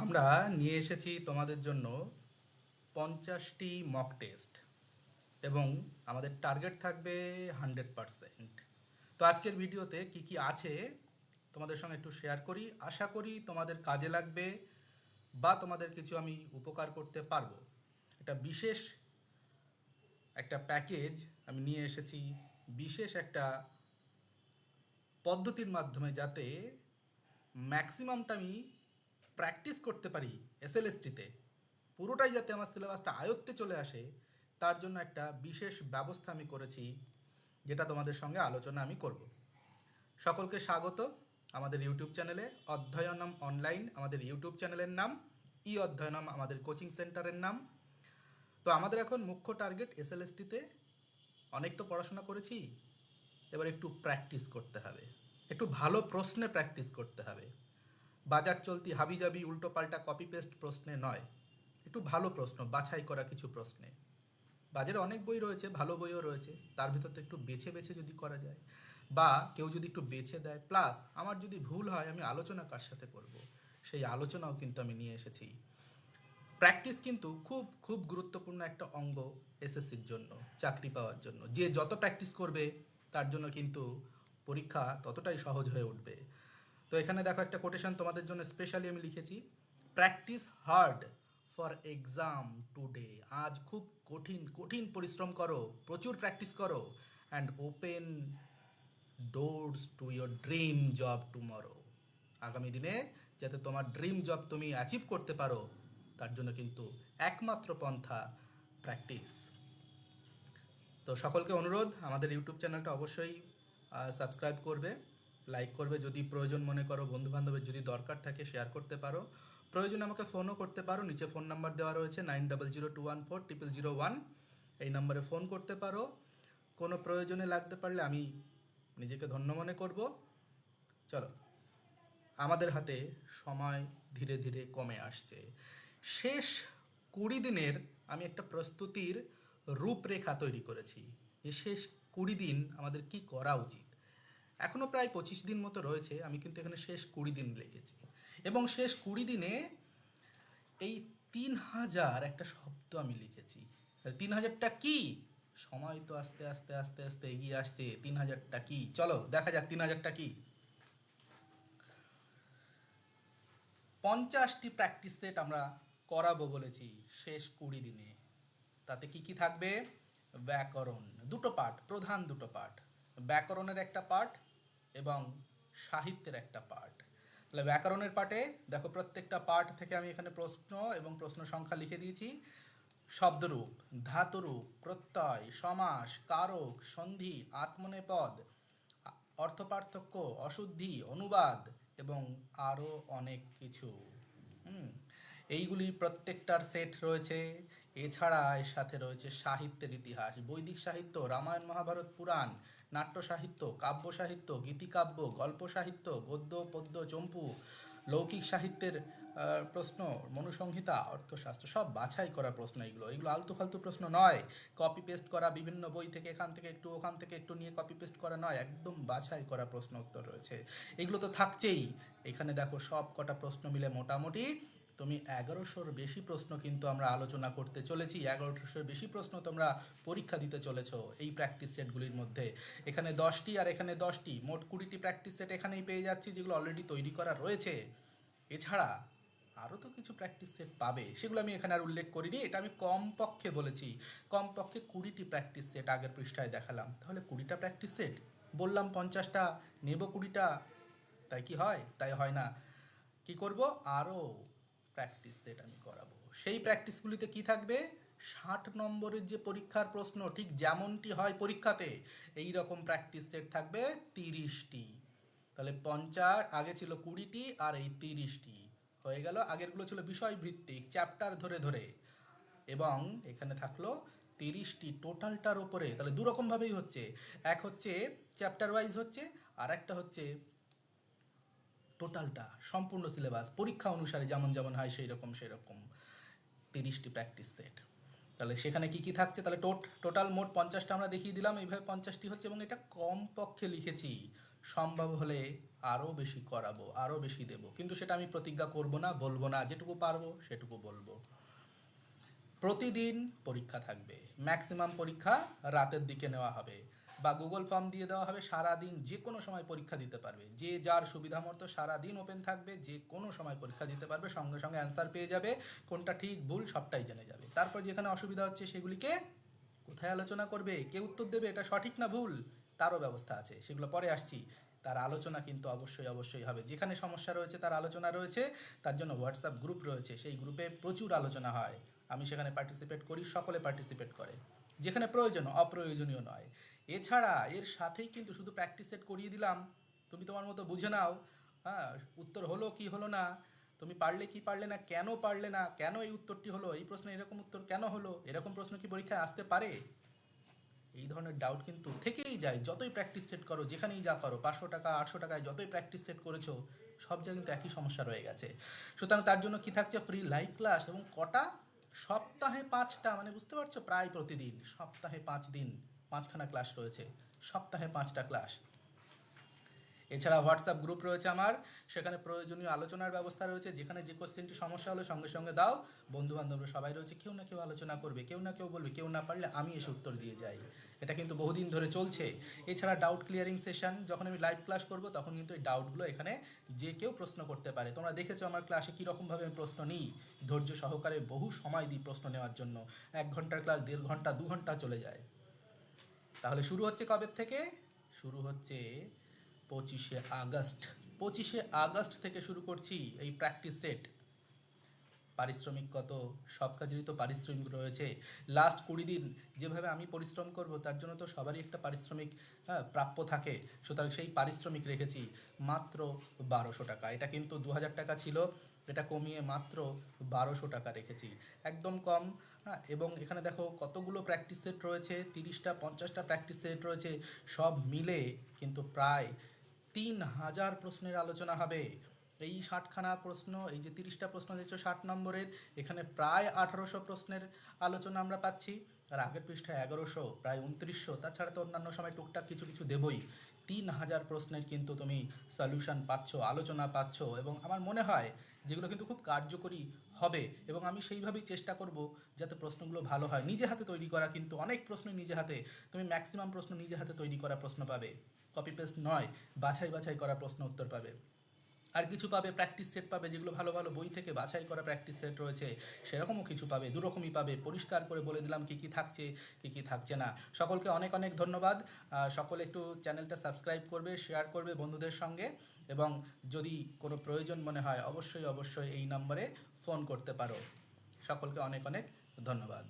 আমরা নিয়ে এসেছি তোমাদের জন্য পঞ্চাশটি মক টেস্ট এবং আমাদের টার্গেট থাকবে হান্ড্রেড পারসেন্ট তো আজকের ভিডিওতে কি কি আছে তোমাদের সঙ্গে একটু শেয়ার করি। আশা করি তোমাদের কাজে লাগবে বা তোমাদের কিছু আমি উপকার করতে পারব। এটা বিশেষ একটা প্যাকেজ আমি নিয়ে এসেছি। বিশেষ একটা পদ্ধতির মাধ্যমে যাতে ম্যাক্সিমামটা আমি প্র্যাকটিস করতে পারি এসএলএসটিতে পুরোটাই যাতে আমার সিলেবাসটা আয়ত্তে চলে আসে, তার জন্য একটা বিশেষ ব্যবস্থা আমি করেছি, যেটা তোমাদের সঙ্গে আলোচনা আমি করব। সকলকে স্বাগত আমাদের ইউটিউব চ্যানেলে, অধ্যয়নম অনলাইন আমাদের ইউটিউব চ্যানেলের নাম ই অধ্যয়নম আমাদের কোচিং সেন্টারের নাম। তো আমাদের এখন মুখ্য টার্গেট এসএলএসটিতে অনেক তো পড়াশোনা করেছি, এবার একটু প্র্যাকটিস করতে হবে, একটু ভালো প্রশ্নে প্র্যাকটিস করতে হবে। বাজার চলতি হাবিজাবি উল্টো পাল্টা কপি পেস্ট প্রশ্নে নয়। একটু ভালো প্রশ্ন, বাছাই করা কিছু প্রশ্নে। বাজারে অনেক বই রয়েছে, ভালো বইও রয়েছে, তার ভিতর একটু বেছে বেছে যদি করা যায়। বা কেউ যদি একটু বেছে দেয় প্লাস আমার যদি ভুল হয়, আমি আলোচনা কার সাথে করব? সেই আলোচনাও কিন্তু আমি নিয়ে এসেছি। প্র্যাকটিস কিন্তু খুব খুব গুরুত্বপূর্ণ একটা অঙ্গ এসএসসির জন্য, চাকরি পাওয়ার জন্য। যে যত প্র্যাকটিস করবে, তার জন্য কিন্তু পরীক্ষা ততটাই সহজ হয়ে উঠবে। তো এখানে দেখো একটা কোটেশন তোমাদের জন্য স্পেশালি আমি লিখেছি practice hard for exam today আজ খুব কঠিন কঠিন পরিশ্রম করো, প্রচুর প্র্যাকটিস করো and open doors to your dream job tomorrow আগামী দিনে যাতে তোমার ড্রিম জব তুমি অ্যাচিভ করতে পারো, তার জন্য কিন্তু একমাত্র পন্থা প্র্যাকটিস তো সকলকে অনুরোধ, আমাদের ইউটিউব চ্যানেলটা অবশ্যই সাবস্ক্রাইব করবে। লাইক করবে, যদি প্রয়োজন মনে করো বন্ধু বান্ধবের যদি দরকার থাকে শেয়ার করতে পারো। প্রয়োজন আমাকে ফোনও করতে পারো, নিচে ফোন নাম্বার দেওয়া রয়েছে nine double zero two one four triple zero one এই নাম্বারে ফোন করতে পারো। কোনো প্রয়োজনে লাগতে পারলে আমি নিজেকে ধন্য মনে করব। চলো, আমাদের হাতে সময় ধীরে ধীরে কমে আসছে। শেষ কুড়ি দিনের আমি একটা প্রস্তুতির রূপরেখা তৈরি করেছি। যে শেষ কুড়ি দিন আমাদের কি করা উচিত? এখনও প্রায় পঁচিশ দিন মতো রয়েছে, আমি কিন্তু এখানে শেষ কুড়ি দিন লিখেছি এবং শেষ কুড়ি দিনে এই তিন হাজার একটা শব্দ আমি লিখেছি। তিন হাজারটা কি? সময় তো আস্তে আস্তে আস্তে আস্তে এগিয়ে আসছে। তিন হাজারটা কি? চলো, দেখা যাক তিন হাজারটা কি। পঞ্চাশটি প্র্যাকটিস সেট আমরা করাবো বলেছি শেষ কুড়ি দিনে। তাতে কি কি থাকবে? ব্যাকরণ। দুটো পার্ট প্রধান দুটো পার্ট ব্যাকরণের একটা পার্ট এবং সাহিত্যের একটা পার্ট তাহলে ব্যাকরণের পার্টে দেখো প্রত্যেকটা পার্ট থেকে আমি এখানে প্রশ্ন এবং প্রশ্ন সংখ্যা লিখে দিয়েছি। শব্দরূপ, ধাতুরূপ, প্রত্যয়, সমাস, কারক, সন্ধি, আত্মনেপদ, অর্থপার্থক্য, অশুদ্ধি, অনুবাদ এবং আরও অনেক কিছু। এইগুলি প্রত্যেকটার সেট রয়েছে। এছাড়া এর সাথে রয়েছে সাহিত্যের ইতিহাস, বৈদিক সাহিত্য, রামায়ণ, মহাভারত, পুরাণ নাট্য সাহিত্য কাব্য সাহিত্য গীতিকাব্য গল্প সাহিত্য গদ্য, পদ্য, চম্পু, লৌকিক সাহিত্যের প্রশ্ন, মনুসংহিতা, অর্থশাস্ত্র, সব বাছাই করা প্রশ্ন এগুলো। এগুলো আলতু ফালতু প্রশ্ন নয়। কপি পেস্ট করা, বিভিন্ন বই থেকে এখান থেকে একটু, ওখান থেকে একটু নিয়ে কপি পেস্ট করা নয়। একদম বাছাই করা প্রশ্ন উত্তর রয়েছে। এগুলো তো থাকছেই। এখানে দেখো সব কটা প্রশ্ন মিলে মোটামুটি তুমি এগারোশোর বেশি প্রশ্ন কিন্তু আমরা আলোচনা করতে চলেছি। এগারোশোর বেশি প্রশ্ন তোমরা পরীক্ষা দিতে চলেছো এই প্র্যাকটিস সেটগুলির মধ্যে। এখানে দশটি আর এখানে দশটি। মোট কুড়িটি প্র্যাকটিস সেট এখানেই পেয়ে যাচ্ছি, যেগুলো অলরেডি তৈরি করা রয়েছে। এছাড়া আরও তো কিছু প্র্যাকটিস সেট পাবে, সেগুলো আমি এখানে আর উল্লেখ করিনি, এটা আমি কম পক্ষে বলেছি। কম পক্ষে কুড়িটি প্র্যাকটিস সেট আগের পৃষ্ঠায় দেখালাম। তাহলে কুড়িটা প্র্যাকটিস সেট বললাম পঞ্চাশটা, নেব কুড়িটা, তাই কি হয়? তাই হয় না। কি করব? আরও প্র্যাকটিস সেট আমি করাবো। সেই প্র্যাকটিসগুলিতে কি থাকবে? ষাট নম্বরের যে পরীক্ষার প্রশ্ন, ঠিক যেমনটি হয় পরীক্ষাতে এই রকম প্র্যাকটিস সেট থাকবে তিরিশটি। তাহলে পঞ্চাশ, আগে ছিল কুড়িটি, আর এই তিরিশটি। হয়ে গেল, আগেরগুলো ছিল বিষয় ভিত্তিক চ্যাপ্টার ধরে ধরে। এবং এখানে থাকল তিরিশটি টোটালটার ওপরে তাহলে দু রকমভাবেই হচ্ছে। এক হচ্ছে চ্যাপ্টার ওয়াইজ হচ্ছে আর একটা হচ্ছে টোটালটা, সম্পূর্ণ সিলেবাস, পরীক্ষা অনুসারে যেমন যেমন হয় সেই রকম সেই রকম তিরিশটি প্র্যাকটিস সেট। তাহলে সেখানে কি কি থাকছে? তাহলে টোট, টোটাল মোট পঞ্চাশটা আমরা দেখিয়ে দিলাম। এইভাবে পঞ্চাশটি হচ্ছে এবং এটা কম পক্ষে লিখেছি। সম্ভব হলে আরও বেশি করাবো, আরও বেশি দেব। কিন্তু সেটা আমি প্রতিজ্ঞা করব না, বলব না, যেটুকু পারব সেটুকু বলব। প্রতিদিন পরীক্ষা থাকবে। ম্যাক্সিমাম পরীক্ষা রাতের দিকে নেওয়া হবে। বা গুগল ফর্ম দিয়ে দেওয়া হবে, সারাদিন যে কোনো সময় পরীক্ষা দিতে পারবে। যে যার সুবিধা মতো সারাদিন ওপেন থাকবে, যে কোনো সময় পরীক্ষা দিতে পারবে, সঙ্গে সঙ্গে অ্যান্সার পেয়ে যাবে, কোনটা ঠিক, ভুল, সবটাই জেনে যাবে। তারপর যেখানে অসুবিধা হচ্ছে, সেগুলিকে কোথায় আলোচনা করবে, কে উত্তর দেবে, এটা সঠিক না ভুল, তারও ব্যবস্থা আছে। সেগুলো পরে আসছি। তার আলোচনা কিন্তু অবশ্যই অবশ্যই হবে। যেখানে সমস্যা রয়েছে, তার আলোচনা রয়েছে, তার জন্য হোয়াটসঅ্যাপ গ্রুপ রয়েছে। সেই গ্রুপে প্রচুর আলোচনা হয়। আমি সেখানে পার্টিসিপেট করি, সকলে পার্টিসিপেট করে। যেখানে প্রয়োজন, অপ্রয়োজনীয় নয়। এছাড়া এর সাথেই কিন্তু শুধু প্র্যাকটিস সেট করিয়ে দিলাম। তুমি তোমার মতো বুঝে নাও হ্যাঁ উত্তর হলো কি হলো না, তুমি পারলে কি পারলে না, কেন পারলে না, কেন এই উত্তরটি হলো, এই প্রশ্নে এরকম উত্তর কেন হলো, এরকম প্রশ্ন কি পরীক্ষায় আসতে পারে? এই ধরনের ডাউট কিন্তু থেকেই যায়, যতই প্র্যাকটিস সেট করো, যেখানেই যা করো, পাঁচশো টাকা, আটশো টাকায় যতই প্র্যাকটিস সেট করেছ, সব জায়গায় কিন্তু একই সমস্যা রয়ে গেছে। সুতরাং তার জন্য কি থাকছে ফ্রি লাইভ ক্লাস এবং কটা? সপ্তাহে পাঁচটা মানে বুঝতে পারছ? প্রায় প্রতিদিন, সপ্তাহে পাঁচ দিন। পাঁচখানা ক্লাস রয়েছে। সপ্তাহে পাঁচটা ক্লাস এছাড়া হোয়াটসঅ্যাপ গ্রুপ রয়েছে আমার। সেখানে প্রয়োজনীয় আলোচনার ব্যবস্থা রয়েছে। যেখানে যে কোশ্চেনটি সমস্যা হলো, সঙ্গে সঙ্গে দাও। বন্ধু বান্ধবরা সবাই রয়েছে। কেউ না কেউ আলোচনা করবে, কেউ না কেউ বলবে, কেউ না পারলে আমি এসে উত্তর দিয়ে যাই। এটা কিন্তু বহুদিন ধরে চলছে। এছাড়া ডাউট ক্লিয়ারিং সেশন যখন আমি লাইভ ক্লাস করব, তখন কিন্তু এই ডাউটগুলো এখানে যে কেউ প্রশ্ন করতে পারে। তোমরা দেখেছ আমার ক্লাসে কীরকমভাবে আমি প্রশ্ন নিই? ধৈর্য সহকারে বহু সময় দিই প্রশ্ন নেওয়ার জন্য। এক ঘণ্টার ক্লাস দেড় ঘণ্টা, দু ঘণ্টা চলে যায়। তাহলে শুরু হচ্ছে কবে থেকে? শুরু হচ্ছে পঁচিশে আগস্ট। পঁচিশে আগস্ট থেকে শুরু করছি এই প্র্যাকটিস সেট পারিশ্রমিক কত? সব কাজেরই তো পারিশ্রমিক রয়েছে। লাস্ট কুড়ি দিন যেভাবে আমি পরিশ্রম করব তার জন্য তো সবারই একটা পারিশ্রমিক হ্যাঁ, প্রাপ্য থাকে। সুতরাং সেই পারিশ্রমিক রেখেছি মাত্র বারোশো টাকা। এটা কিন্তু দু হাজার টাকা ছিল এটা কমিয়ে মাত্র বারোশো টাকা রেখেছি। একদম কম হ্যাঁ এবং এখানে দেখো কতগুলো প্র্যাকটিস সেট রয়েছে, তিরিশটা, পঞ্চাশটা প্র্যাকটিস সেট রয়েছে, সব মিলে কিন্তু প্রায় তিন হাজার প্রশ্নের আলোচনা হবে। এই ষাটখানা প্রশ্ন, এই যে তিরিশটা প্রশ্ন দিচ্ছ ষাট নম্বরের, এখানে প্রায় আঠারোশো প্রশ্নের আলোচনা আমরা পাচ্ছি। আর আগের পৃষ্ঠায় এগারোশো, প্রায় উনত্রিশশো, তাছাড়া তো অন্যান্য সময় টুকটাক কিছু কিছু দেবই। তিন হাজার প্রশ্নের কিন্তু তুমি সলিউশন পাচ্ছ, আলোচনা পাচ্ছ, এবং আমার মনে হয় যেগুলো কিন্তু খুব কার্যকরী হবে এবং আমি সেইভাবেই চেষ্টা করব যাতে প্রশ্নগুলো ভালো হয়। নিজে হাতে তৈরি করা কিন্তু অনেক প্রশ্ন নিজে হাতে, তুমি ম্যাক্সিমাম প্রশ্ন নিজে হাতে তৈরি করা প্রশ্ন পাবে। কপি পেস্ট নয় বাছাই বাছাই করা প্রশ্ন উত্তর পাবে। আর কিছু পাবে প্র্যাকটিস সেট পাবে, যেগুলো ভালো ভালো বই থেকে বাছাই করা প্র্যাকটিস সেট রয়েছে, সেরকমও কিছু পাবে, দুরকমই পাবে, পরিষ্কার করে বলে দিলাম কী কী থাকছে, কী কী থাকছে না। সকলকে অনেক অনেক ধন্যবাদ সকলে একটু চ্যানেলটা সাবস্ক্রাইব করবে শেয়ার করবে বন্ধুদের সঙ্গে, এবং যদি কোনো প্রয়োজন মনে হয়, অবশ্যই অবশ্যই এই নম্বরে ফোন করতে পারো। সকলকে অনেক অনেক ধন্যবাদ।